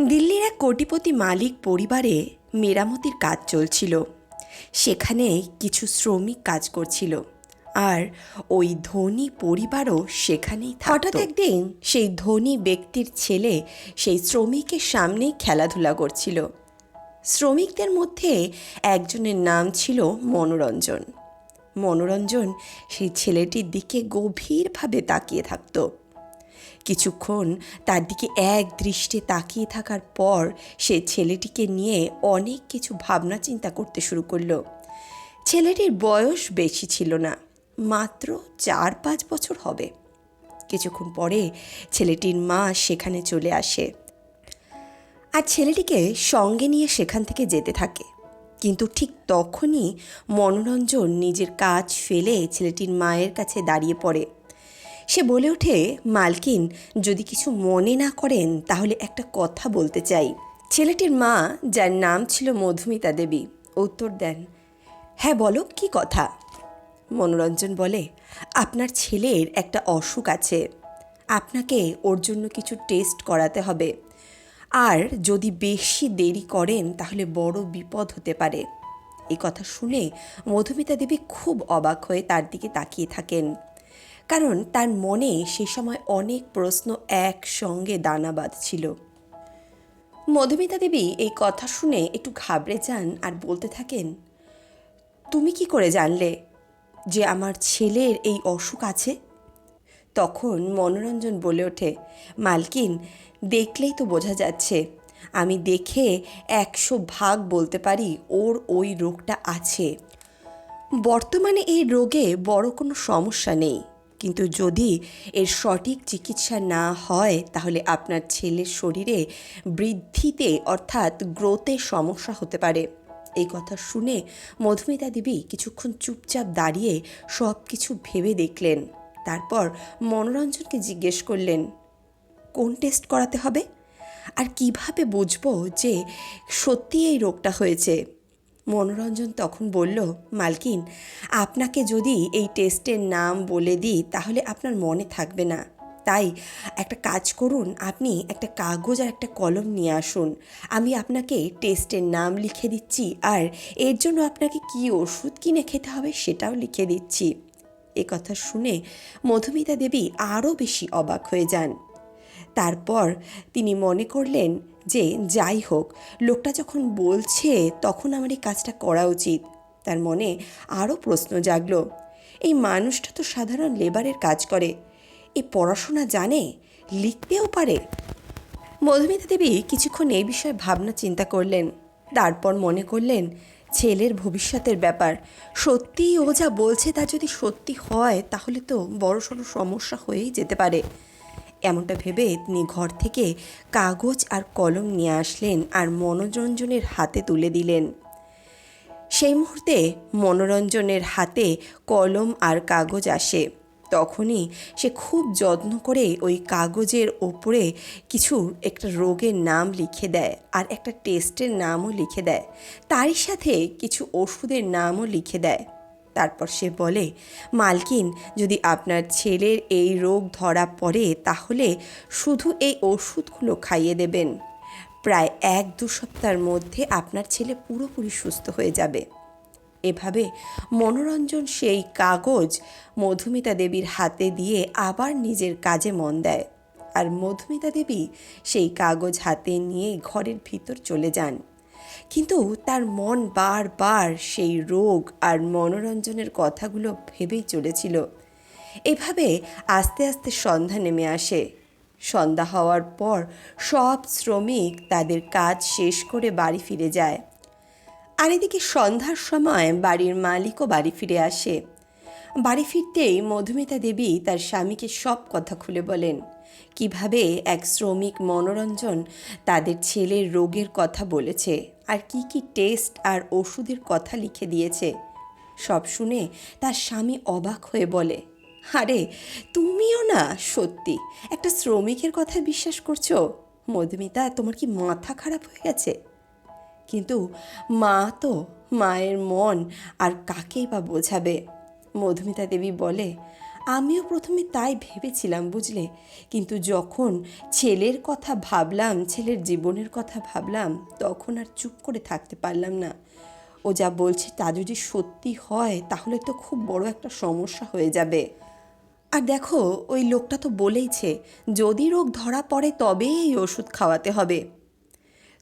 দিল্লির এক কোটিপতি মালিক পরিবারে মেরামতির কাজ চলছিল। সেখানে কিছু শ্রমিক কাজ করছিল। আর ওই ধনী পরিবারও সেখানেই হঠাৎ একদিন সেই ধনী ব্যক্তির ছেলে সেই শ্রমিকের সামনেই খেলাধুলা করছিল। শ্রমিকদের মধ্যে একজনের নাম ছিল মনোরঞ্জন। মনোরঞ্জন সেই ছেলেটির দিকে গভীরভাবে তাকিয়ে থাকতো। কিছুক্ষণ তার দিকে এক দৃষ্টে তাকিয়ে থাকার পর সে ছেলেটিকে নিয়ে অনেক কিছু ভাবনা চিন্তা করতে শুরু করল। ছেলেটির বয়স বেশি ছিল না, মাত্র চার পাঁচ বছর হবে। কিছুক্ষণ পরে ছেলেটির মা সেখানে চলে আসে। আর ছেলেটিকে সঙ্গে নিয়ে সেখান থেকে যেতে থাকে। কিন্তু ঠিক তখনই মনোরঞ্জন নিজের কাজ ফেলে ছেলেটির মায়ের কাছে দাঁড়িয়ে পড়ে। সে বলে ওঠে, মালকিন, যদি কিছু মনে না করেন, তাহলে একটা কথা বলতে চাই। ছেলেটির মা, যার নাম ছিল মধুমিতা দেবী, উত্তর দেন হ্যাঁ বলো, কি কথা? মনোরঞ্জন বলে, আপনার ছেলের একটা অসুখ আছে। আপনাকে ওর জন্য কিছু টেস্ট করাতে হবে। আর যদি বেশি দেরি করেন, তাহলে বড় বিপদ হতে পারে। এই কথা শুনে মধুমিতা দেবী খুব অবাক হয়ে তার দিকে তাকিয়ে থাকেন। কারণ তার মনে সে সময় অনেক প্রশ্ন একসঙ্গে দানা বাঁধছিল মধুমিতা দেবী এই কথা শুনে একটু ঘাবড়ে যান আর বলতে থাকেন, তুমি কি করে জানলে যে আমার ছেলের এই অসুখ আছে? তখন মনোরঞ্জন বলে ওঠে, মালকিন, দেখলেই তো বোঝা যাচ্ছে। আমি দেখে একশো ভাগ বলতে পারি ওর ওই রোগটা আছে। বর্তমানে এই রোগে বড় কোনো সমস্যা নেই। কিন্তু যদি এর সঠিক চিকিৎসা না হয়, তাহলে আপনার ছেলের শরীরে বৃদ্ধিতে অর্থাৎ গ্রোথে সমস্যা হতে পারে। এই কথা শুনে মধুমিতা দেবী কিছুক্ষণ চুপচাপ দাঁড়িয়ে সব কিছু ভেবে দেখলেন। তারপর মনোরঞ্জনকে জিজ্ঞেস করলেন, কোন টেস্ট করাতে হবে? আর কীভাবে বুঝব যে সত্যি এই রোগটা হয়েছে? মনোরঞ্জন তখন বলল, মালকিন, আপনাকে যদি এই টেস্টের নাম বলে দিই, তাহলে আপনার মনে থাকবে না। তাই একটা কাজ করুন, আপনি একটা কাগজ আর একটা কলম নিয়ে আসুন। আমি আপনাকে টেস্টের নাম লিখে দিচ্ছি, আর এর জন্য আপনাকে কী ওষুধ কিনে খেতে হবে সেটাও লিখে দিচ্ছি। এ কথা শুনে মধুমিতা দেবী আরও বেশি অবাক হয়ে যান। তারপর তিনি মনে করলেন যে, যাই হোক, লোকটা যখন বলছে তখন আমার এই কাজটা করা উচিত। তার মনে আরও প্রশ্ন জাগলো। এই মানুষটা তো সাধারণ লেবারের কাজ করে। এ পড়াশোনা জানে, লিখতেও পারে। মধুমিতা দেবী কিছুক্ষণ এই বিষয়ে ভাবনা চিন্তা করলেন। তারপর মনে করলেন, ছেলের ভবিষ্যতের ব্যাপার। সত্যিই ও যা বলছে তা যদি সত্যি হয়, তাহলে তো বড়সড় সমস্যা হয়েই যেতে পারে। এমনটা ভেবে তিনি ঘর থেকে কাগজ আর কলম নিয়ে আসলেন আর মনোরঞ্জনের হাতে তুলে দিলেন। সেই মুহূর্তে মনোরঞ্জনের হাতে কলম আর কাগজ আসে। তখনই সে খুব যত্ন করে ওই কাগজের ওপরে কিছু একটা রোগের নাম লিখে দেয় আর একটা টেস্টের নামও লিখে দেয়। তারই সাথে কিছু ওষুধের নামও লিখে দেয়। তারপর সে বলে, মালকিন, যদি আপনার ছেলের এই রোগ ধরা পড়ে, তাহলে শুধু এই ওষুধগুলো খাইয়ে দেবেন। প্রায় এক দু সপ্তাহের মধ্যে আপনার ছেলে পুরোপুরি সুস্থ হয়ে যাবে। এভাবে মনোরঞ্জন সেই কাগজ মধুমিতা দেবীর হাতে দিয়ে আবার নিজের কাজে মন দেয়। আর মধুমিতা দেবী সেই কাগজ হাতে নিয়ে ঘরের ভিতর চলে যান। কিন্তু তার মন বারবার সেই রোগ আর মনোরঞ্জনের কথাগুলো ভেবেই চলেছিল। এভাবে আস্তে আস্তে সন্ধ্যা নেমে আসে। সন্ধ্যা হওয়ার পর সব শ্রমিক তাদের কাজ শেষ করে বাড়ি ফিরে যায়। আর এদিকে সন্ধ্যার সময় বাড়ির মালিকও বাড়ি ফিরে আসে। বাড়ি ফিরতেই মধুমিতা দেবী তার স্বামীকে সব কথা খুলে বলেন। কীভাবে এক শ্রমিক মনোরঞ্জন তাদের ছেলের রোগের কথা বলেছে। আর কি কি টেস্ট আর ওষুধের কথা লিখে দিয়েছে। সব শুনে তার স্বামী অবাক হয়ে বলে, আরে, তুমিও না, সত্যি। একটা শ্রমিকের কথা বিশ্বাস করছ? মধুমিতা, তোমার কি মাথা খারাপ হয়ে গেছে? কিন্তু মা তো মায়ের মন আর কাকেই বা বোঝাবে? মধুমিতা দেবী বলে আমিও প্রথমে তাই ভেবেছিলাম, বুঝলে? কিন্তু যখন ছেলের কথা ভাবলাম, ছেলের জীবনের কথা ভাবলাম, তখন আর চুপ করে থাকতে পারলাম না। ও যা বলছে তা যদি সত্যি হয়, তাহলে তো খুব বড় একটা সমস্যা হয়ে যাবে। আর দেখো, ওই লোকটা তো বলেইছে, যদি রোগ ধরা পড়ে তবেই এই ওষুধ খাওয়াতে হবে।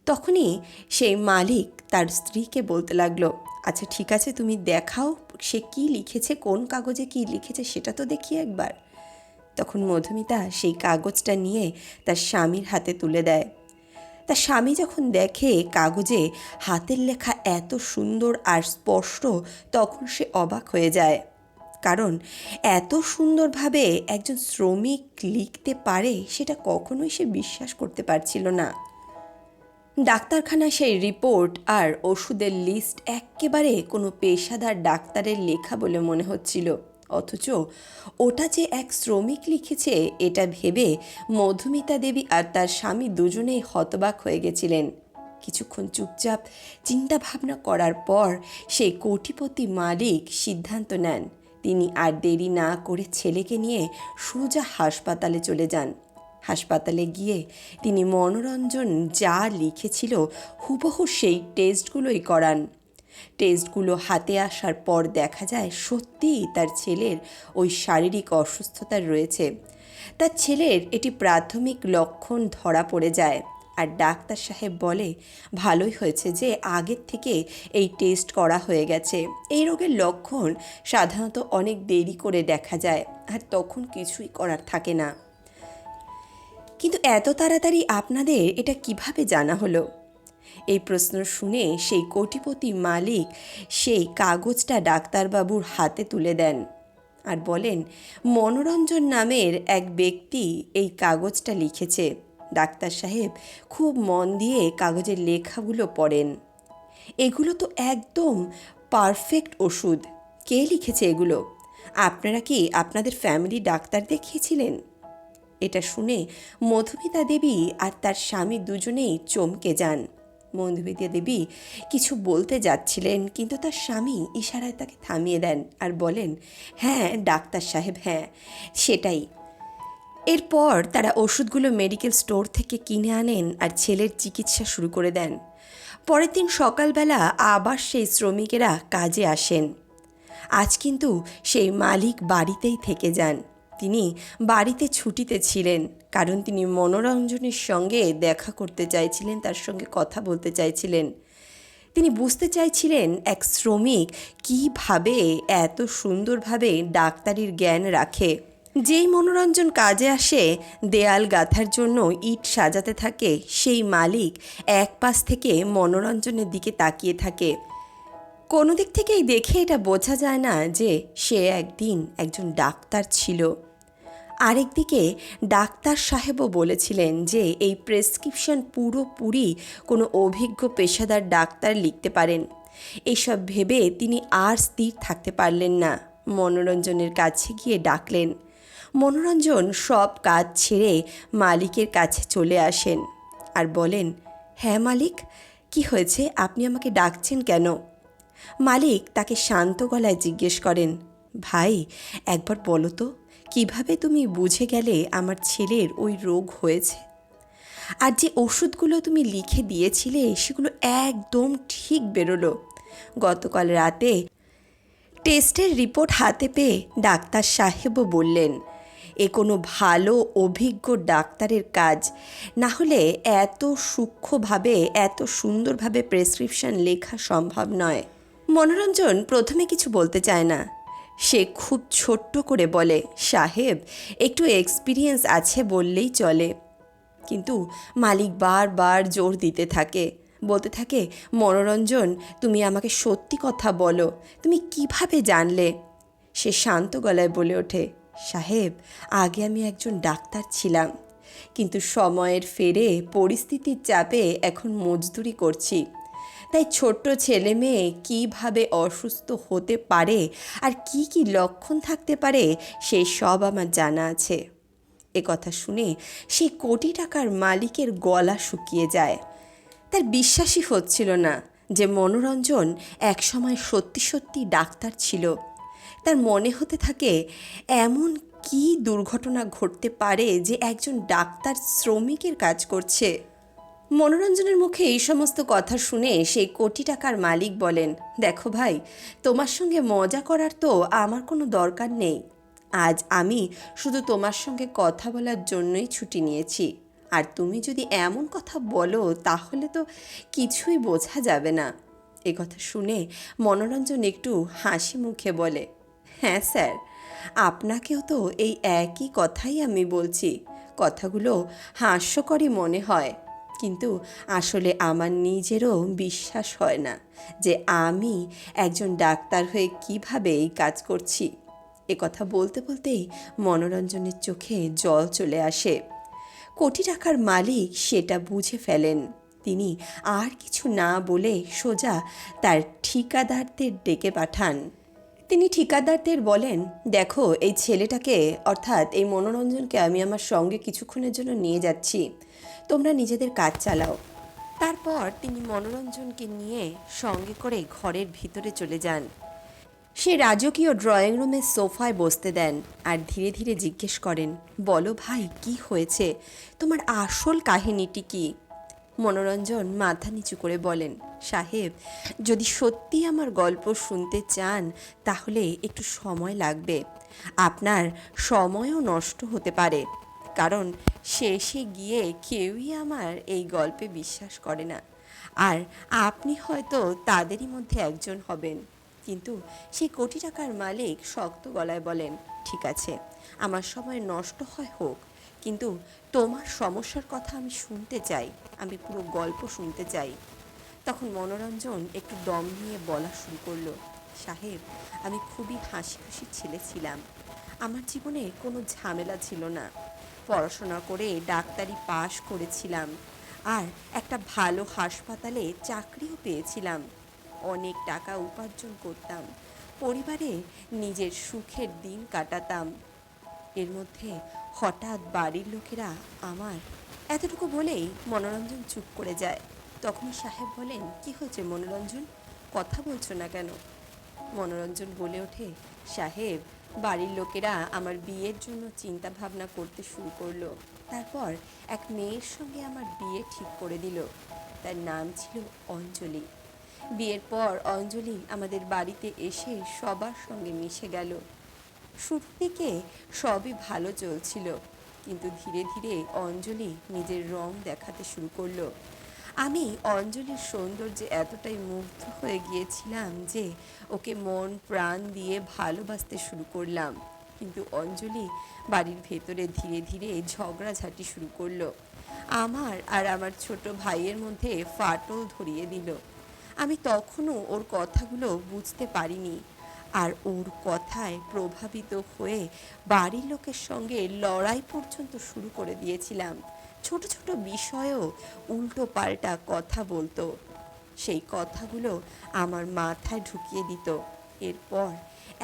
তখনই সেই মালিক তার স্ত্রীকে বলতে লাগল আচ্ছা ঠিক আছে, তুমি দেখাও সে কি লিখেছে, কোন কাগজে কি লিখেছে সেটা তো দেখি একবার। তখন মধুমিতা সেই কাগজটা নিয়ে তার স্বামীর হাতে তুলে দেয়। তার স্বামী যখন দেখে কাগজে হাতের লেখা এত সুন্দর আর স্পষ্ট, তখন সে অবাক হয়ে যায়। কারণ এত সুন্দরভাবে একজন শ্রমিক লিখতে পারে, সেটা কখনোই সে বিশ্বাস করতে পারছিল না। ডাক্তারখানা সেই রিপোর্ট আর ওষুধের লিস্ট একেবারে কোনো পেশাদার ডাক্তারের লেখা বলে মনে হচ্ছিল। অথচ ওটা যে এক শ্রমিক লিখেছে, এটা ভেবে মধুমিতা দেবী আর তার স্বামী দুজনেই হতবাক হয়ে গেছিলেন। কিছুক্ষণ চুপচাপ চিন্তা ভাবনা করার পর সেই কোটিপতি মালিক সিদ্ধান্ত নেন। তিনি আর দেরি না করে ছেলেকে নিয়ে সোজা হাসপাতালে চলে যান। হাসপাতালে গিয়ে তিনি মনোরঞ্জন যা লিখেছিল হুবহু সেই টেস্টগুলোই করান। টেস্টগুলো হাতে আসার পর দেখা যায় সত্যিই তার ছেলের ওই শারীরিক অসুস্থতা রয়েছে। তার ছেলের এটি প্রাথমিক লক্ষণ ধরা পড়ে যায় আর ডাক্তার সাহেব বলে, ভালোই হয়েছে যে আগের থেকে এই টেস্ট করা হয়ে গেছে। এই রোগের লক্ষণ সাধারণত অনেক দেরি করে দেখা যায় আর তখন কিছুই করার থাকে না। কিন্তু এত তাড়াতাড়ি আপনাদের এটা কীভাবে জানা হলো? এই প্রশ্ন শুনে সেই কোটিপতি মালিক সেই কাগজটা ডাক্তারবাবুর হাতে তুলে দেন আর বলেন, মনোরঞ্জন নামের এক ব্যক্তি এই কাগজটা লিখেছে। ডাক্তার সাহেব খুব মন দিয়ে কাগজের লেখাগুলো পড়েন। এগুলো তো একদম পারফেক্ট ওষুধ। কে লিখেছে এগুলো? আপনারা কি আপনাদের ফ্যামিলি ডাক্তার দেখিয়েছিলেন? এটা শুনে মধুমিতা দেবী আর তার স্বামী দুজনেই চমকে যান। মধুমিতা দেবী কিছু বলতে যাচ্ছিলেন, কিন্তু তার স্বামী ইশারায় তাকে থামিয়ে দেন আর বলেন হ্যাঁ ডাক্তার সাহেব হ্যাঁ সেটাই। এরপর তারা ওষুধগুলো মেডিকেল স্টোর থেকে কিনে আনেন আর ছেলের চিকিৎসা শুরু করে দেন। পরের দিন সকালবেলা আবার সেই শ্রমিকেরা কাজে আসেন। আজ কিন্তু সেই মালিক বাড়িতেই থেকে যান। তিনি বাড়িতে ছুটিতে ছিলেন, কারণ তিনি মনোরঞ্জনের সঙ্গে দেখা করতে চাইছিলেন, তার সঙ্গে কথা বলতে চাইছিলেন। তিনি বুঝতে চাইছিলেন এক শ্রমিক কীভাবে এত সুন্দরভাবে ডাক্তারির জ্ঞান রাখে। যেই মনোরঞ্জন কাজে আসে, দেয়াল গাঁথার জন্য ইট সাজাতে থাকে, সেই মালিক এক পাশ থেকে মনোরঞ্জনের দিকে তাকিয়ে থাকে। কোনো দিক থেকেই দেখে এটা বোঝা যায় না যে সে একদিন একজন ডাক্তার ছিল। আরেকদিকে ডাক্তার সাহেবও বলেছিলেন যে এই প্রেসক্রিপশন পুরোপুরি কোনো অভিজ্ঞ পেশাদার ডাক্তার লিখতে পারেন। এইসব ভেবে তিনি আর স্থির থাকতে পারলেন না। মনোরঞ্জনের কাছে গিয়ে ডাকলেন। মনোরঞ্জন সব কাজ ছেড়ে মালিকের কাছে চলে আসেন আর বলেন হ্যাঁ মালিক, কি হয়েছে? আপনি আমাকে ডাকছেন কেন? মালিক তাকে শান্ত গলায় জিজ্ঞেস করেন, ভাই, একবার বলো তো কীভাবে তুমি বুঝে গেলে আমার ছেলের ওই রোগ হয়েছে? আর যে ওষুধগুলো তুমি লিখে দিয়েছিলে, সেগুলো একদম ঠিক বেরোলো। গতকাল রাতে টেস্টের রিপোর্ট হাতে পেয়ে ডাক্তার সাহেবও বললেন, এ কোনো ভালো, অভিজ্ঞ ডাক্তারের কাজ। না হলে এত সূক্ষ্মভাবে, এত সুন্দরভাবে প্রেসক্রিপশন লেখা সম্ভব নয়। মনোরঞ্জন প্রথমে কিছু বলতে চায় না। সে খুব ছোট্ট করে বলে, সাহেব, একটু এক্সপিরিয়েন্স আছে বললেই চলে। কিন্তু মালিক বারবার জোর দিতে থাকে। বলতে থাকে, মনোরঞ্জন, তুমি আমাকে সত্যি কথা বলো, তুমি কীভাবে জানলে? সে শান্ত গলায় বলে ওঠে, সাহেব, আগে আমি একজন ডাক্তার ছিলাম, কিন্তু সময়ের ফেরে, পরিস্থিতির চাপে এখন মজদুরি করছি। তাই ছোট্ট ছেলে মেয়ে কীভাবে অসুস্থ হতে পারে আর কি কি লক্ষণ থাকতে পারে, সে সব আমার জানা আছে। এ কথা শুনে সেই কোটি টাকার মালিকের গলা শুকিয়ে যায়। তার বিশ্বাসই হচ্ছিল না যে মনোরঞ্জন একসময় সত্যি সত্যি ডাক্তার ছিল। তার মনে হতে থাকে, এমন কি দুর্ঘটনা ঘটতে পারে যে একজন ডাক্তার শ্রমিকের কাজ করছে? মনোরঞ্জনের মুখে এই সমস্ত কথা শুনে সেই কোটি টাকার মালিক বলেন, দেখো ভাই, তোমার সঙ্গে মজা করার তো আমার কোনো দরকার নেই। আজ আমি শুধু তোমার সঙ্গে কথা বলার জন্যই ছুটি নিয়েছি। আর তুমি যদি এমন কথা বলো, তাহলে তো কিছুই বোঝা যাবে না। এ কথা শুনে মনোরঞ্জন একটু হাসি মুখে বলে হ্যাঁ স্যার, আপনাকেও তো এই একই কথাই আমি বলছি। কথাগুলো হাস্যকরই মনে হয়। কিন্তু আসলে আমার নিজেরও বিশ্বাস হয় না যে আমি একজন ডাক্তার হয়ে কীভাবে এই কাজ করছি। এ কথা বলতে বলতেই মনোরঞ্জনের চোখে জল চলে আসে। কোটি টাকার মালিক সেটা বুঝে ফেলেন। তিনি আর কিছু না বলে সোজা তার ঠিকাদারদের ডেকে পাঠান। তিনি ঠিকাদারদের বলেন, দেখো, এই ছেলেটাকে, অর্থাৎ এই মনোরঞ্জনকে আমি আমার সঙ্গে কিছুক্ষণের জন্য নিয়ে যাচ্ছি। তোমরা নিজেদের কাজ চালাও। তারপর তিনি মনোরঞ্জনকে নিয়ে সঙ্গে করে ঘরের ভিতরে চলে যান। সে রাজকীয় ড্রয়িং রুমের সোফায় বসতে দেন আর ধীরে ধীরে জিজ্ঞেস করেন, বলো ভাই, কি হয়েছে? তোমার আসল কাহিনীটি কি? মনোরঞ্জন মাথা নিচু করে বলেন, সাহেব, যদি সত্যি আমার গল্প শুনতে চান, তাহলে একটু সময় লাগবে। আপনার সময়ও নষ্ট হতে পারে। কারণ শেষে গিয়ে কেউই আমার এই গল্পে বিশ্বাস করে না। আর আপনি হয়তো তাদেরই মধ্যে একজন হবেন। কিন্তু সেই কোটি টাকার মালিক শক্ত গলায় বলেন, ঠিক আছে, আমার সময় নষ্ট হয় হোক, কিন্তু তোমার সমস্যার কথা আমি শুনতে চাই, আমি পুরো গল্প শুনতে চাই। তখন মনোরঞ্জন একটু দম নিয়ে বলা শুরু করল, সাহেব, আমি খুবই হাসি খুশি ছেলে ছিলাম। আমার জীবনে কোনো ঝামেলা ছিল না। পড়াশোনা করে ডাক্তারি পাশ করেছিলাম আর একটা ভালো হাসপাতালে চাকরিও পেয়েছিলাম। অনেক টাকা উপার্জন করতাম, পরিবারে নিজের সুখের দিন কাটাতাম। এর মধ্যে হঠাৎ বাড়ির লোকেরা আমার এতটুকু বলেই মনোরঞ্জন চুপ করে যায়। তখন সাহেব বলেন, কি হয়েছে মনোরঞ্জন? কথা বলছো না কেন? মনোরঞ্জন বলে ওঠে, সাহেব বাড়ির লোকেরা আমার বিয়ের জন্য চিন্তা ভাবনা করতে শুরু করল। তারপর এক মেয়ের সঙ্গে আমার বিয়ে ঠিক করে দিল। তার নাম ছিল অঞ্জলি। বিয়ের পর অঞ্জলি আমাদের বাড়িতে এসে সবার সঙ্গে মিশে গেল। শুরুর দিকে সবই ভালো চলছিল, কিন্তু ধীরে ধীরে অঞ্জলি নিজের রং দেখাতে শুরু করল। আমি অঞ্জলির সৌন্দর্যে এতটাই মুগ্ধ হয়ে গিয়েছিলাম যে ওকে মন, প্রাণ দিয়ে ভালোবাসতে শুরু করলাম। কিন্তু অঞ্জলি বাড়ির ভেতরে ধীরে ধীরে ঝগড়াঝাটি শুরু করল। আমার আর আমার ছোট ভাইয়ের মধ্যে ফাটল ধরিয়ে দিল। আমি তখনও ওর কথাগুলো বুঝতে পারিনি আর ওর কথায় প্রভাবিত হয়ে বাড়ির লোকের সঙ্গে লড়াই পর্যন্ত শুরু করে দিয়েছিলাম। ছোট ছোট বিষয়েও উল্টো পাল্টা কথা বলতো। সেই কথাগুলো আমার মাথায় ঢুকিয়ে দিত। এরপর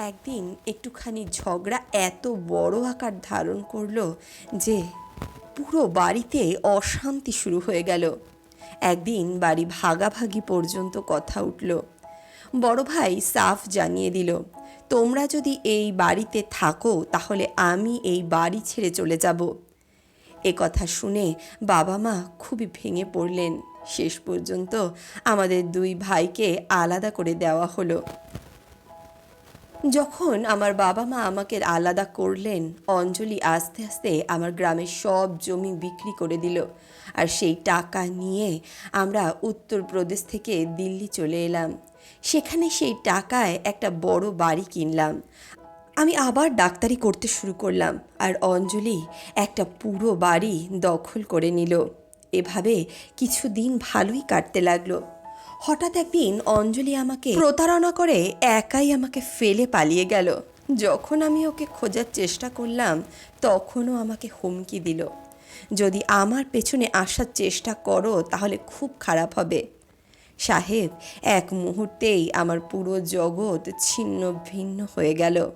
একদিন একটুখানি ঝগড়া এত বড় আকার ধারণ করল যে পুরো বাড়িতে অশান্তি শুরু হয়ে গেল। একদিন বাড়ি ভাগাভাগি পর্যন্ত কথা উঠল। বড় ভাই সাফ জানিয়ে দিল, তোমরা যদি এই বাড়িতে থাকো তাহলে আমি এই বাড়ি ছেড়ে চলে যাব। এ কথা শুনে বাবা মা খুবই ভেঙে পড়লেন। শেষ পর্যন্ত আমাদের দুই ভাইকে আলাদা করে দেওয়া হলো। যখন আমার বাবা মা আমাকে আলাদা করলেন, অঞ্জলি আস্তে আস্তে আমার গ্রামের সব জমি বিক্রি করে দিল। আর সেই টাকা নিয়ে আমরা উত্তরপ্রদেশ থেকে দিল্লি চলে এলাম। সেখানে সেই টাকায় একটা বড় বাড়ি কিনলাম। আমি আবার ডাক্তারি করতে শুরু করলাম আর অঞ্জলি একটা পুরো বাড়ি দখল করে নিল। এভাবে কিছুদিন ভালোই কাটতে লাগল। হঠাৎ একদিন অঞ্জলি আমাকে প্রতারণা করে একাই আমাকে ফেলে পালিয়ে গেল। যখন আমি ওকে খোঁজার চেষ্টা করলাম, তখনও আমাকে হুমকি দিল। যদি আমার পেছনে আসার চেষ্টা করো, তাহলে খুব খারাপ হবে। সাহেব, এক মুহূর্তেই আমার পুরো জগৎ ছিন্ন ভিন্ন হয়ে গেল।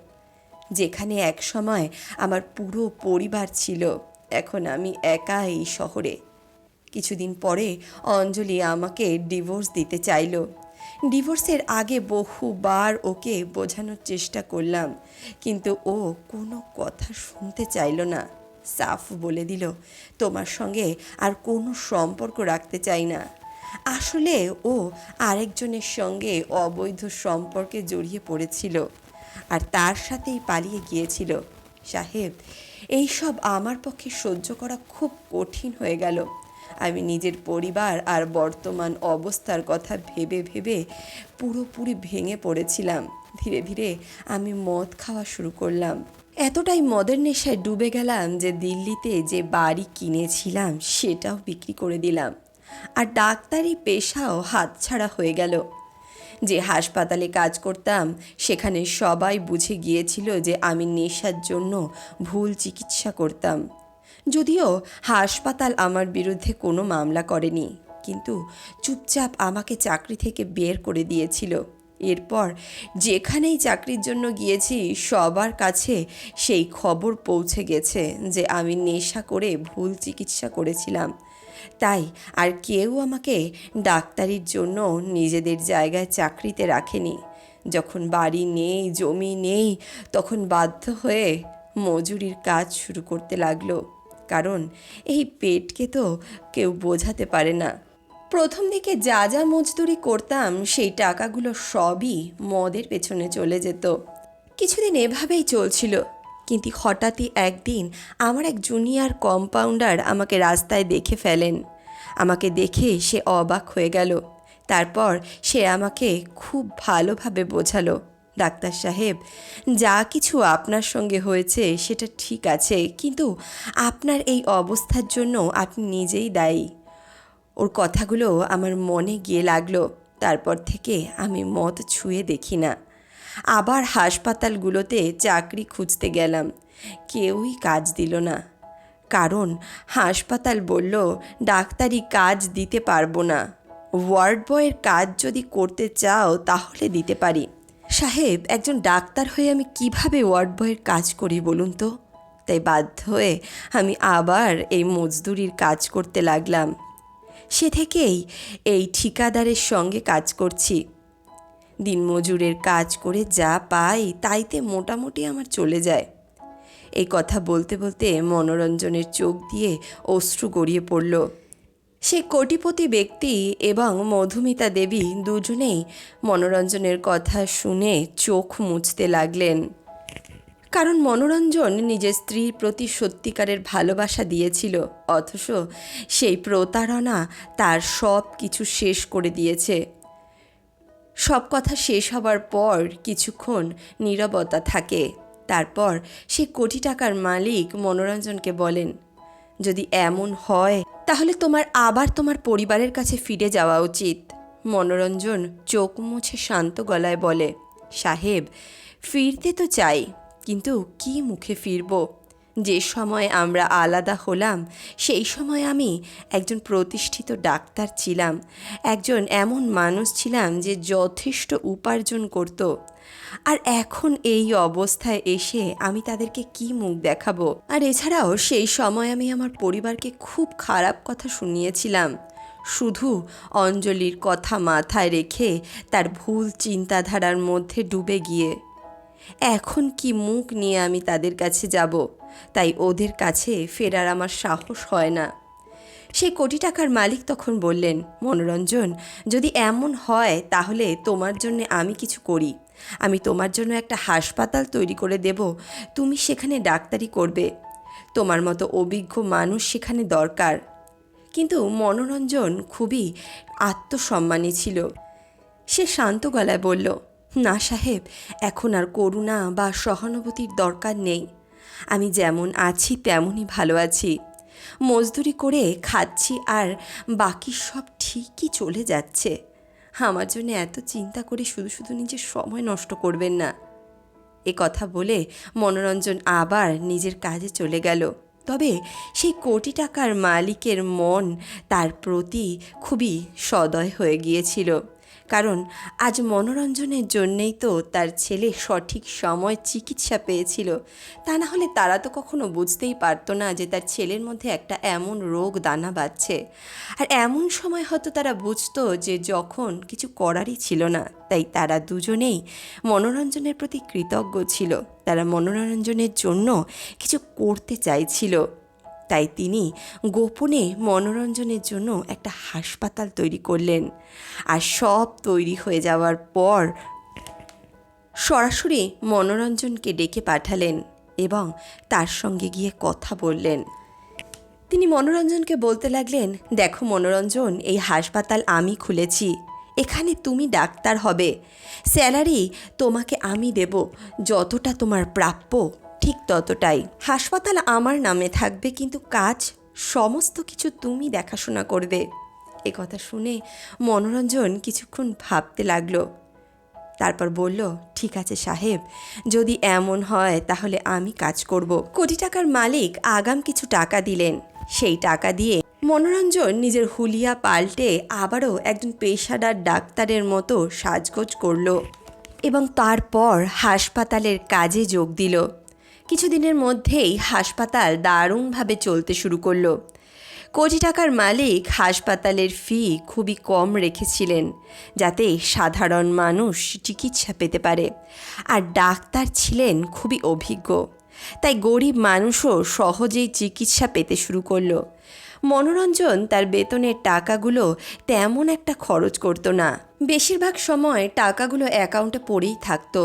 যেখানে এক সময় আমার পুরো পরিবার ছিল। এখন আমি একা এই শহরে। কিছুদিন পরে অঞ্জলি আমাকে ডিভোর্স দিতে চাইলো। ডিভোর্সের আগে বহুবার ওকে বোঝানোর চেষ্টা করলাম, কিন্তু ও কোনো কথা শুনতে চাইলো না। সাফ বলে দিল, তোমার সঙ্গে আর কোনো সম্পর্ক রাখতে চাই না। আসলে ও আরেকজনের সঙ্গে অবৈধ সম্পর্কে জড়িয়ে পড়েছিল। আর তার সাথেই পালিয়ে গিয়েছিল। সাহেব এইসব আমার পক্ষে সহ্য করা খুব কঠিন হয়ে গেল। আমি নিজের পরিবার আর বর্তমান অবস্থার কথা ভেবে ভেবে পুরোপুরি ভেঙে পড়েছিলাম। ধীরে ধীরে আমি মদ খাওয়া শুরু করলাম। এতটাই মদের নেশায় ডুবে গেলাম যে দিল্লিতে যে বাড়ি কিনেছিলাম সেটাও বিক্রি করে দিলাম। আর ডাক্তারি পেশাও হাতছাড়া হয়ে গেল। যে হাসপাতালে কাজ করতাম, সেখানে সবাই বুঝে গিয়েছিল যে আমি নেশার জন্য ভুল চিকিৎসা করতাম। যদিও হাসপাতাল আমার বিরুদ্ধে কোনো মামলা করেনি, কিন্তু চুপচাপ আমাকে চাকরি থেকে বের করে দিয়েছিল। এরপর যেখানেই চাকরির জন্য গিয়েছি, সবার কাছে সেই খবর পৌঁছে গেছে যে আমি নেশা করে ভুল চিকিৎসা করেছিলাম। তাই আর কেউ আমাকে ডাক্তারির জন্য নিজেদের জায়গায় চাকরিতে রাখেনি। যখন বাড়ি নেই, জমি নেই, তখন বাধ্য হয়ে মজুরির কাজ শুরু করতে লাগল। কারণ এই পেটকে তো কেউ বোঝাতে পারে না। প্রথম দিকে যা যা মজদুরি করতাম, সেই টাকাগুলো সবই মদের পেছনে চলে যেত। কিছুদিন এভাবেই চলছিল। কিন্তু হঠাৎই একদিন আমার এক জুনিয়র কম্পাউন্ডার আমাকে রাস্তায় দেখে ফেলেন। আমাকে দেখে সে অবাক হয়ে গেল। তারপর সে আমাকে খুব ভালোভাবে বোঝালো। ডাক্তার সাহেব, যা কিছু আপনার সঙ্গে হয়েছে সেটা ঠিক আছে, কিন্তু আপনার এই অবস্থার জন্য আপনি নিজেই দায়ী। ওর কথাগুলো আমার মনে গিয়ে লাগল। তারপর থেকে আমি মদ ছুঁয়ে দেখি না। আবার হাসপাতালগুলোতে চাকরি খুঁজতে গেলাম। কেউই কাজ দিল না। কারণ হাসপাতাল বলল, ডাক্তারি কাজ দিতে পারব না। ওয়ার্ড বয়ের কাজ যদি করতে চাও তাহলে দিতে পারি। সাহেব, একজন ডাক্তার হয়ে আমি কীভাবে ওয়ার্ড বয়ের কাজ করি বলুন তো? তাই বাধ্য হয়ে আমি আবার এই মজদুরির কাজ করতে লাগলাম। সে থেকেই এই ঠিকাদারের সঙ্গে কাজ করছি। দিনমজুরের কাজ করে যা পাই তাইতে মোটামুটি আমার চলে যায়। এই কথা বলতে বলতে মনোরঞ্জনের চোখ দিয়ে অশ্রু গড়িয়ে পড়ল। সে কোটিপতি ব্যক্তি এবং মধুমিতা দেবী দুজনেই মনোরঞ্জনের কথা শুনে চোখ মুছতে লাগলেন। কারণ মনোরঞ্জন নিজের স্ত্রীর প্রতি সত্যিকারের ভালোবাসা দিয়েছিল, অথচ সেই প্রতারণা তার সব কিছু শেষ করে দিয়েছে। সব কথা শেষ হবার পর কিছুক্ষণ নীরবতা থাকে। তারপর সে কোটি টাকার মালিক মনোরঞ্জনকে বলেন, যদি এমন হয়, তাহলে তোমার আবার তোমার পরিবারের কাছে ফিরে যাওয়া উচিত। মনোরঞ্জন চোখ মুছে শান্ত গলায় বলে, সাহেব, ফিরতে তো চাই, কিন্তু কি মুখে ফিরব? যে সময় আমরা আলাদা হলাম, সেই সময় আমি একজন প্রতিষ্ঠিত ডাক্তার ছিলাম। একজন এমন মানুষ ছিলাম যে যথেষ্ট উপার্জন করত। আর এখন এই অবস্থায় এসে আমি তাদেরকে কি মুখ দেখাবো? আর এছাড়াও সেই সময় আমি আমার পরিবারকে খুব খারাপ কথা শুনিয়েছিলাম। শুধু অঞ্জলির কথা মাথায় রেখে তার ভুল চিন্তাধারার মধ্যে ডুবে গিয়ে। এখন কি মুখ নিয়ে আমি তাদের কাছে যাব? তাই ওদের কাছে ফেরার আমার সাহস হয় না। সেই কোটি টাকার মালিক তখন বললেন, মনোরঞ্জন, যদি এমন হয় তাহলে তোমার জন্য আমি কিছু করি। আমি তোমার জন্য একটা হাসপাতাল তৈরি করে দেব। তুমি সেখানে ডাক্তারি করবে। তোমার মতো অভিজ্ঞ মানুষ সেখানে দরকার। কিন্তু মনোরঞ্জন খুবই আত্মসম্মানী ছিল। সে শান্ত গলায় বলল, না সাহেব, এখন আর করুণা বা সহানুভূতির দরকার নেই। আমি যেমন আছি, তেমনই ভালো আছি। মজদুরি করে খাচ্ছি আর বাকি সব ঠিকই চলে যাচ্ছে। আমার জন্য এত চিন্তা করে শুধু শুধু নিজের সময় নষ্ট করবেন না। এ কথা বলে মনোরঞ্জন আবার নিজের কাজে চলে গেল। তবে সেই কোটি টাকার মালিকের মন তার প্রতি খুবই সদয় হয়ে গিয়েছিল। কারণ আজ মনোরঞ্জনের জন্যেই তো তার ছেলে সঠিক সময় চিকিৎসা পেয়েছিল। তা না হলে তারা তো কখনো বুঝতেই পারতো না যে তার ছেলের মধ্যে একটা এমন রোগ দানা বাঁধছে। আর এমন সময় হয়তো তারা বুঝতো যে যখন কিছু করারই ছিল না, তাই তারা দুজনেই মনোরঞ্জনের প্রতি কৃতজ্ঞ ছিল। তারা মনোরঞ্জনের জন্য কিছু করতে চাইছিল। তাই তিনি গোপনে মনোরঞ্জনের জন্য একটা হাসপাতাল তৈরি করলেন। আর সব তৈরি হয়ে যাওয়ার পর সরাসরি মনোরঞ্জনকে ডেকে পাঠালেন এবং তার সঙ্গে গিয়ে কথা বললেন। তিনি মনোরঞ্জনকে বলতে লাগলেন, দেখো মনোরঞ্জন, এই হাসপাতাল আমি খুলেছি। এখানে তুমি ডাক্তার হবে। স্যালারি তোমাকে আমি দেব। যতটা তোমার প্রাপ্য ঠিক ততটাই। হাসপাতাল আমার নামে থাকবে, কিন্তু কাজ সমস্ত কিছু তুমি দেখাশোনা করবে। এ কথা শুনে মনোরঞ্জন কিছুক্ষণ ভাবতে লাগল। তারপর বলল, ঠিক আছে সাহেব, যদি এমন হয় তাহলে আমি কাজ করব। কোটি টাকার মালিক আগাম কিছু টাকা দিলেন। সেই টাকা দিয়ে মনোরঞ্জন নিজের হুলিয়া পাল্টে আবারও একজন পেশাদার ডাক্তারের মতো সাজগোজ করল এবং তারপর হাসপাতালের কাজে যোগ দিল। কিছুদিনের মধ্যেই হাসপাতাল দারুণভাবে চলতে শুরু করল। কোটি টাকার মালিক হাসপাতালের ফি খুবই কম রেখেছিলেন, যাতে সাধারণ মানুষ চিকিৎসা পেতে পারে। আর ডাক্তার ছিলেন খুবই অভিজ্ঞ, তাই গরিব মানুষও সহজেই চিকিৎসা পেতে শুরু করল। মনোরঞ্জন তার বেতনের টাকাগুলো তেমন একটা খরচ করতো না। বেশিরভাগ সময় টাকাগুলো অ্যাকাউন্টে পড়েই থাকতো।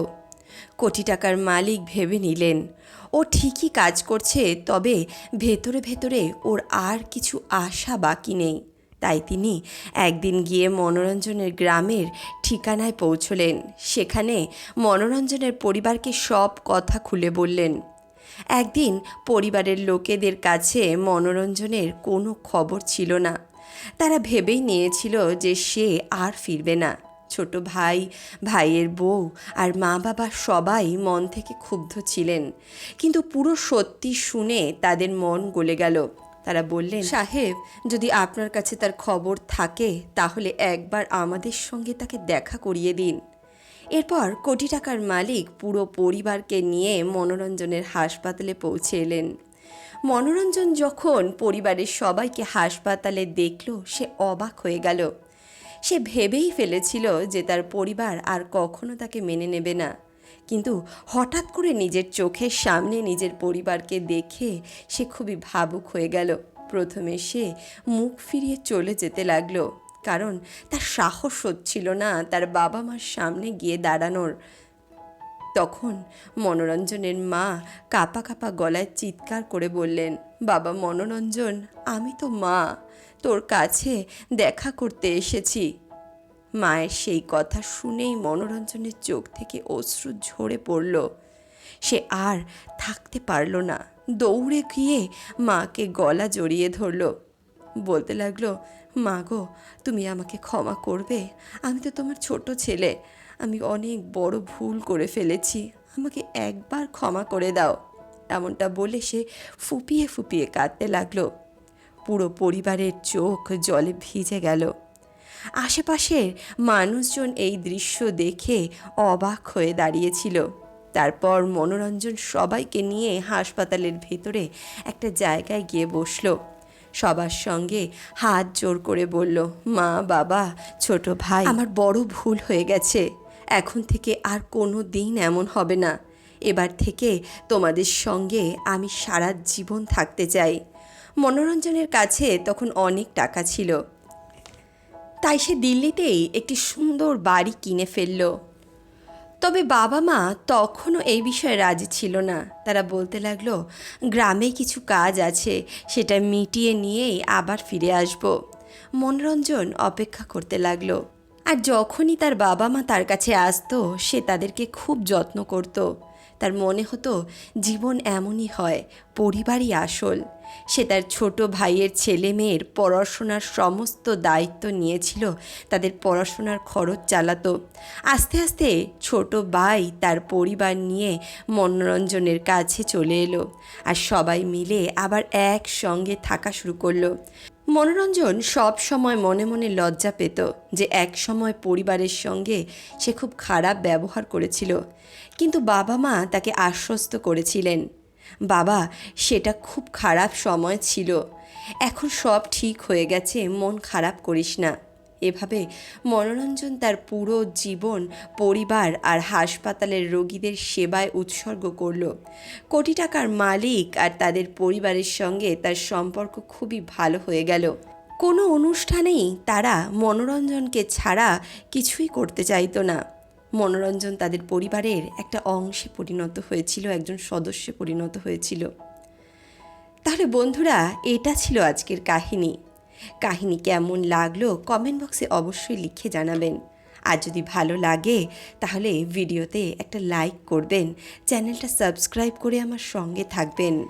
কোটি টাকার মালিক ভেবে নিলেন ও ঠিকই কাজ করছে, তবে ভেতরে ভেতরে ওর আর কিছু আশা বাকি নেই। তাই তিনি একদিন গিয়ে মনোরঞ্জনের গ্রামের ঠিকানায় পৌঁছলেন। সেখানে মনোরঞ্জনের পরিবারকে সব কথা খুলে বললেন। একদিন পরিবারের লোকেদের কাছে মনোরঞ্জনের কোনো খবর ছিল না। তারা ভেবেই নিয়েছিল যে সে আর ফিরবে না। ছোট ভাই, ভাইয়ের বউ আর মা বাবা সবাই মন থেকে ক্ষুব্ধ ছিলেন। কিন্তু পুরো সত্যি শুনে তাদের মন গলে গেল। তারা বললেন, সাহেব, যদি আপনার কাছে তার খবর থাকে, তাহলে একবার আমাদের সঙ্গে তাকে দেখা করিয়ে দিন। এরপর কোটি টাকার মালিক পুরো পরিবারকে নিয়ে মনোরঞ্জনের হাসপাতালে পৌঁছে এলেন। মনোরঞ্জন যখন পরিবারের সবাইকে হাসপাতালে দেখল, সে অবাক হয়ে গেল। সে ভেবেই ফেলেছিল যে তার পরিবার আর কখনো তাকে মেনে নেবে না। কিন্তু হঠাৎ করে নিজের চোখের সামনে নিজের পরিবারকে দেখে সে খুবই ভাবুক হয়ে গেল। প্রথমে সে মুখ ফিরিয়ে চলে যেতে লাগল, কারণ তার সাহস হচ্ছিল না তার বাবা মার সামনে গিয়ে দাঁড়ানোর। তখন মনোরঞ্জনের মা কাপা কাপা গলায় চিৎকার করে বললেন, বাবা মনোরঞ্জন, আমি তো মা। তোর কাছে দেখা করতে এসেছি। মায়ের সেই কথা শুনেই মনোরঞ্জনের চোখ থেকে অশ্রু ঝরে পড়ল। সে আর থাকতে পারল না। দৌড়ে গিয়ে মাকে গলা জড়িয়ে ধরল। বলতে লাগল, মা গো, তুমি আমাকে ক্ষমা করবে। আমি তো তোমার ছোট ছেলে। আমি অনেক বড় ভুল করে ফেলেছি। আমাকে একবার ক্ষমা করে দাও। এমনটা বলে সে ফুপিয়ে ফুপিয়ে কাঁদতে লাগল। পুরো পরিবারের চোখ জলে ভিজে গেল। আশেপাশের মানুষজন এই দৃশ্য দেখে অবাক হয়ে দাঁড়িয়েছিল। তারপর মনোরঞ্জন সবাইকে নিয়ে হাসপাতালের ভেতরে একটা জায়গায় গিয়ে বসল। সবার সঙ্গে হাত জোর করে বলল, মা, বাবা, ছোট ভাই, আমার বড় ভুল হয়ে গেছে। এখন থেকে আর কোনো দিন এমন হবে না। এবার থেকে তোমাদের সঙ্গে আমি সারা জীবন থাকতে চাই। মনোরঞ্জনের কাছে তখন অনেক টাকা ছিল। তাই সে দিল্লিতেই একটি সুন্দর বাড়ি কিনে ফেলল। তবে বাবা মা তখনও এই বিষয়ে রাজি ছিল না। তারা বলতে লাগল, গ্রামে কিছু কাজ আছে, সেটা মিটিয়ে নিয়েই আবার ফিরে আসব। মনোরঞ্জন অপেক্ষা করতে লাগল। আর যখনই তার বাবা মা তার কাছে আসতো, সে তাদেরকে খুব যত্ন করত। তার মনে হতো জীবন এমনই হয়, পরিবারই আসল। সে তার ছোট ভাইয়ের ছেলে মেয়ের পড়াশোনার সমস্ত দায়িত্ব নিয়েছিল, তাদের পড়াশোনার খরচ চালাতো। আস্তে আস্তে ছোট ভাই তার পরিবার নিয়ে মনোরঞ্জনের কাছে চলে এলো আর সবাই মিলে আবার একসঙ্গে থাকা শুরু করল। মনোরঞ্জন সব সময় মনে মনে লজ্জা পেত যে এক সময় পরিবারের সঙ্গে সে খুব খারাপ ব্যবহার করেছিল। কিন্তু বাবা মা তাকে আশ্বস্ত করেছিলেন। বাবা, সেটা খুব খারাপ সময় ছিল। এখন সব ঠিক হয়ে গেছে, মন খারাপ করিস না। এভাবে মনোরঞ্জন তার পুরো জীবন, পরিবার আর হাসপাতালের রোগীদের সেবায় উৎসর্গ করল। কোটি টাকার মালিক আর তাদের পরিবারের সঙ্গে তার সম্পর্ক খুবই ভালো হয়ে গেল। কোনো অনুষ্ঠানেই তারা মনোরঞ্জনকে ছাড়া কিছুই করতে চাইতো না। মনোরঞ্জন তাদের পরিবারের একটা অংশে পরিণত হয়েছিল, একজন সদস্যে পরিণত হয়েছিল। তাহলে বন্ধুরা, এটা ছিল আজকের কাহিনী। কাহিনী কেমন লাগল কমেন্ট বক্সে অবশ্যই লিখে জানাবেন। আর যদি ভালো লাগে, তাহলে ভিডিওতে একটা লাইক করবেন। চ্যানেলটা সাবস্ক্রাইব করে আমার সঙ্গে থাকবেন।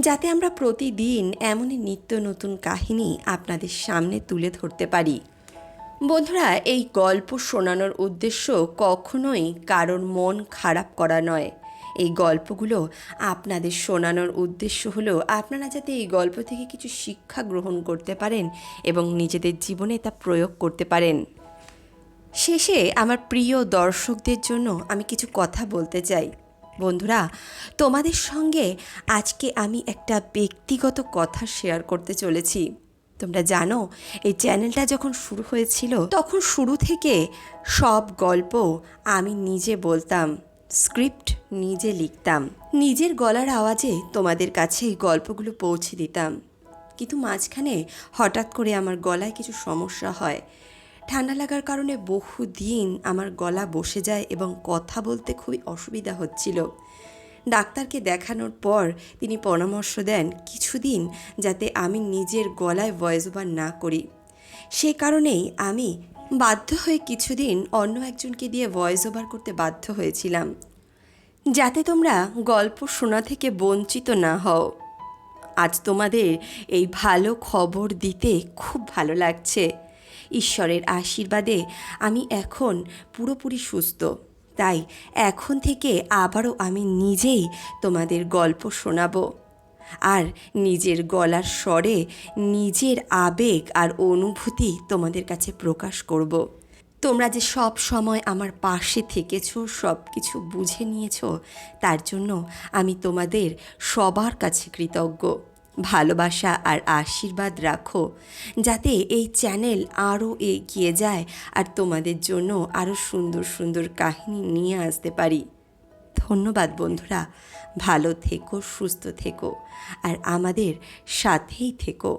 যাতে আমরা প্রতিদিন এমনই নিত্য নতুন কাহিনী আপনাদের সামনে তুলে ধরতে পারি। বন্ধুরা, এই গল্প শোনানোর উদ্দেশ্য কখনোই কারোর মন খারাপ করা নয়। এই গল্পগুলো আপনাদের শোনানোর উদ্দেশ্য হলো, আপনারা যাতে এই গল্প থেকে কিছু শিক্ষা গ্রহণ করতে পারেন এবং নিজেদের জীবনে তা প্রয়োগ করতে পারেন। শেষে আমার প্রিয় দর্শকদের জন্য আমি কিছু কথা বলতে চাই। বন্ধুরা, তোমাদের সঙ্গে আজকে আমি একটা ব্যক্তিগত কথা শেয়ার করতে চলেছি। তোমরা জানো, এই চ্যানেলটা যখন শুরু হয়েছিল, তখন শুরু থেকে সব গল্প আমি নিজে বলতাম। স্ক্রিপ্ট নিজে লিখতাম। নিজের গলার আওয়াজে তোমাদের কাছে এই গল্পগুলো পৌঁছে দিতাম। কিন্তু মাঝখানে হঠাৎ করে আমার গলায় কিছু সমস্যা হয়। ঠান্ডা লাগার কারণে বহু দিন আমার গলা বসে যায় এবং কথা বলতে খুবই অসুবিধা হচ্ছিল। ডাক্তারকে দেখানোর পর তিনি পরামর্শ দেন কিছুদিন যাতে আমি নিজের গলায় ভয়েস ওভার না করি। সে কারণেই আমি বাধ্য হয়ে কিছুদিন অন্য একজনকে দিয়ে ভয়েস ওভার করতে বাধ্য হয়েছিলাম। যাতে তোমরা গল্প শোনা থেকে বঞ্চিত না হও। আজ তোমাদের এই ভালো খবর দিতে খুব ভালো লাগছে। ঈশ্বরের আশীর্বাদে আমি এখন পুরোপুরি সুস্থ। তাই এখন থেকে আবারও আমি নিজেই তোমাদের গল্প শোনাবো। আর নিজের গলার স্বরে নিজের আবেগ আর অনুভূতি তোমাদের কাছে প্রকাশ করব। তোমরা যে সব সময় আমার পাশে থেকেছো, সব কিছু বুঝে নিয়েছো, তার জন্য আমি তোমাদের সবার কাছে কৃতজ্ঞ। ভালোবাসা আর আশীর্বাদ রাখো, যাতে এই চ্যানেল আরও এগিয়ে যায় আর তোমাদের জন্য আরও সুন্দর সুন্দর কাহিনী নিয়ে আসতে পারি। ধন্যবাদ বন্ধুরা, ভালো থেকো, সুস্থ থেকো। আর আমাদের সাথেই থেকো।